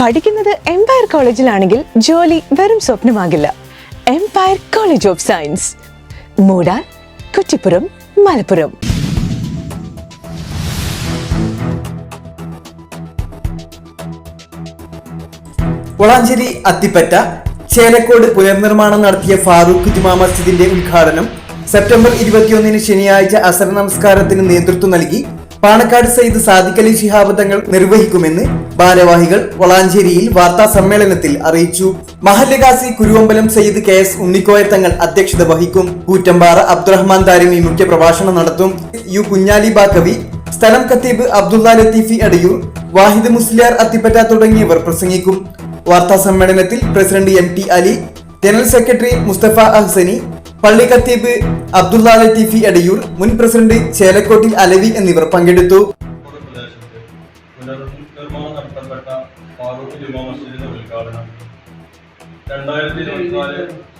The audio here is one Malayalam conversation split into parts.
പഠിക്കുന്നത് എംപയർ കോളേജിലാണെങ്കിൽ ജോലി വെറും സ്വപ്നമാകില്ല. Empire college of science Moodal Kuttippuram Malappuram. Valanchery Athippatta Chelakkode പുനർനിർമ്മാണം നടത്തിയ ഫാറൂഖ് ജുമാ മസ്ജിദിന്റെ ഉദ്ഘാടനം സെപ്റ്റംബർ ഇരുപത്തിയൊന്നിന് ശനിയാഴ്ച അസർ നമസ്കാരത്തിന് നേതൃത്വം നൽകി പാണക്കാട് സയ്യിദ് സാദിഖലി ശിഹാബ് തങ്ങൾ നിർവഹിക്കുമെന്ന് ഭാരവാഹികൾ വളാഞ്ചേരിയിൽ വാർത്താ സമ്മേളനത്തിൽ അറിയിച്ചു. മഹല്ലഗാസി കുരുവമ്പലം സയ്യിദ് കെ എസ് ഉണ്ണിക്കോയ തങ്ങൾ അധ്യക്ഷത വഹിക്കും. കൂറ്റമ്പാറ അബ്ദുറഹ്മാൻ താരിമി മുഖ്യ പ്രഭാഷണം നടത്തും. യു കുഞ്ഞാലി ബാക്കവി സ്ഥലം ഖത്തീബ് അബ്ദുള്ള ലത്തീഫി അടിയൂർ വാഹിദ് മുസ്ലിയാർ അത്തിപ്പറ്റ തുടങ്ങിയവർ പ്രസംഗിക്കും. വാർത്താ സമ്മേളനത്തിൽ president M T Ali general secretary Mustafa Ahsani പള്ളി ഖത്തീബ് അബ്ദുള്ള ലത്തീഫി അടിയൂർ മുൻ പ്രസിഡന്റ് ചേലക്കോട്ടിൽ അലവി എന്നിവർ പങ്കെടുത്തു.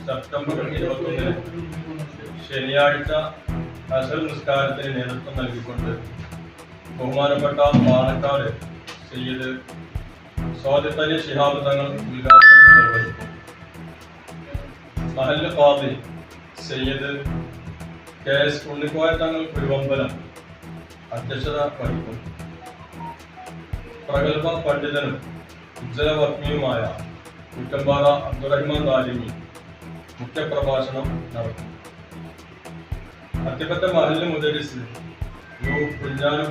സെപ്റ്റംബർ ഇരുപത്തൊന്നിന് ശനിയാഴ്ച അസൽ നിസ്കാരത്തിന് നേതൃത്വം നൽകിക്കൊണ്ട് ബഹുമാനപ്പെട്ട പാണക്കാട് സയ്യിദ് സ്വാതിത്തലി ശിഹാബ് തങ്ങൾ ഉദ്ഘാടനം നിർവഹിക്കും. മഹല്ല് ഫാദി സയ്യിദ് കെ എസ് ഉണ്ണിക്കോയ തങ്ങൾ കുരുവമ്പലം അധ്യക്ഷത വഹിക്കും പ്രഗത്ഭ പണ്ഡിതനും ഉജ്ജലവർമ്മിയുമായ കുറ്റമ്പാറ അബ്ദുറഹ്മാൻ ദാലിമി മുഖ്യപ്രഭാഷണം നടത്തും. അത്തിപ്പറ്റ മഹൽ മുദരിസ് യു കുഞ്ഞാനു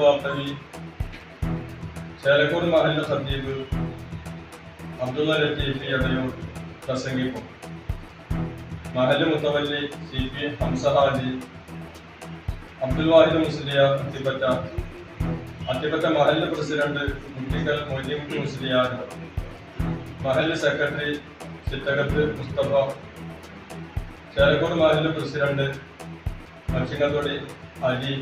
ചേലക്കോട് മഹല്ല് ഖത്തീബ് അബ്ദുള്ള ലത്തീഫി എന്നിവർ പ്രസംഗിക്കും. മഹല്ല് മുത്തവല്ലി സി പി ഹംസ ഹാജി അബ്ദുൽ വാഹിദ് മുസ്ലിയാർ അത്തിപ്പറ്റ അത്തിപ്പറ്റ മഹൽ പ്രസിഡന്റ് മുട്ടിക്കൽ മൊയ്തീൻ മുസ്ലിയാർ മഹൽ സെക്രട്ടറി ചിറ്റകത്ത് മുസ്തഫ ചേലക്കോട് മഹൽ പ്രസിഡന്റ് മച്ചിങ്ങത്തൊടി അലി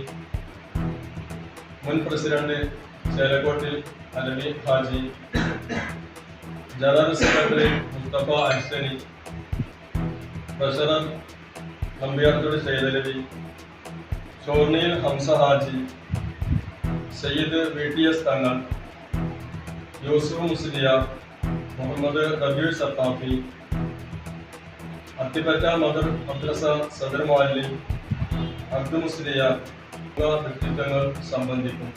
മുൻ president ചേലക്കോട്ടിൽ Alavi Haji general secretary Mustafa Ahsani president Nambiarthode Saidalavi ഷോർണിയിൽ Hamza Haji Sayyid V T S Thangal Yusuf മുസ്ലിയ Muhammad റബീർ Saqafi Athippatta മദർ മദ്രസ സദർ മാലി അബ്ദു മുസ്ലിയ വ്യക്തിത്വങ്ങൾ സംബന്ധിക്കും.